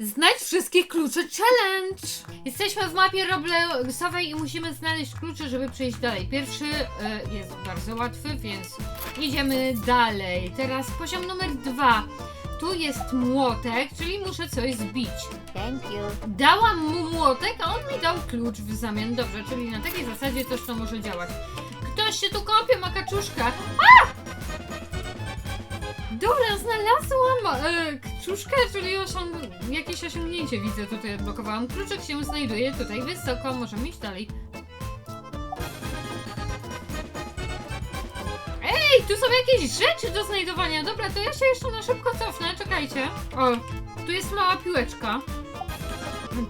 Znajdź wszystkie klucze challenge! Jesteśmy w mapie Robloxowej i musimy znaleźć klucze, żeby przejść dalej. Pierwszy e, jest bardzo łatwy, więc idziemy dalej. Teraz poziom numer dwa. Tu jest młotek, czyli muszę coś zbić. Thank you. Dałam mu młotek, a on mi dał klucz w zamian. Dobrze, czyli na takiej zasadzie też to może działać. Ktoś się tu kąpie, ma kaczuszkę. A! Dobra, znalazłam e, kaczuszkę, czyli jakieś osiągnięcie widzę tutaj odblokowałam. Kluczyk się znajduje tutaj wysoko, możemy iść dalej. Ej, tu są jakieś rzeczy do znajdowania. Dobra, to ja się jeszcze na szybko cofnę, czekajcie. O, tu jest mała piłeczka.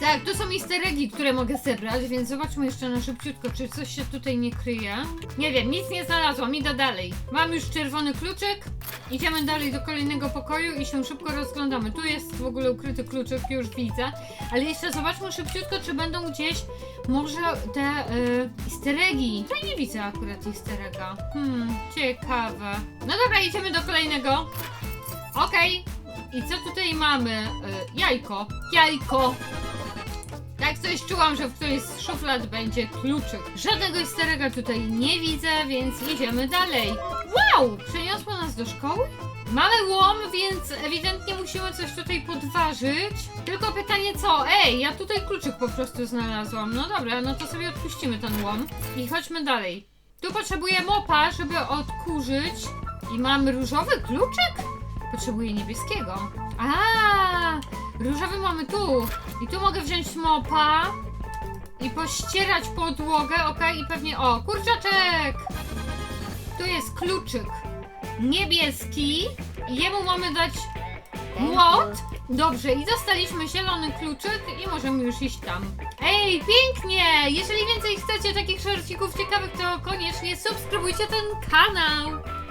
Tak, to są easter eggi, które mogę zebrać, więc zobaczmy jeszcze na szybciutko, czy coś się tutaj nie kryje. Nie wiem, nic nie znalazłam, idę dalej. Mam już czerwony kluczyk, idziemy dalej do kolejnego pokoju i się szybko rozglądamy. Tu jest w ogóle ukryty kluczyk, już widzę. Ale jeszcze zobaczmy szybciutko, czy będą gdzieś może te y, easter eggi. Tutaj nie widzę akurat egga. Hmm, ciekawe. No dobra, idziemy do kolejnego. Okej. I co tutaj mamy? Y, jajko. Jajko. Tak coś czułam, że w którejś z szuflad będzie kluczyk. Żadnego easter egga tutaj nie widzę, więc idziemy dalej. Wow! Przeniosło nas do szkoły? Mamy łom, więc ewidentnie musimy coś tutaj podważyć. Tylko pytanie co? Ej, ja tutaj kluczyk po prostu znalazłam. No dobra, no to sobie odpuścimy ten łom. I chodźmy dalej. Tu potrzebuję mopa, żeby odkurzyć. I mamy różowy kluczyk? Potrzebuję niebieskiego. A, różowy mamy tu. I tu mogę wziąć mopa i pościerać podłogę, ok? I pewnie, o, kurczaczek! Tu jest kluczyk niebieski jemu mamy dać młot. Dobrze, i dostaliśmy zielony kluczyk i możemy już iść tam. Ej, pięknie! Jeżeli więcej chcecie takich szorcików ciekawych, to koniecznie subskrybujcie ten kanał.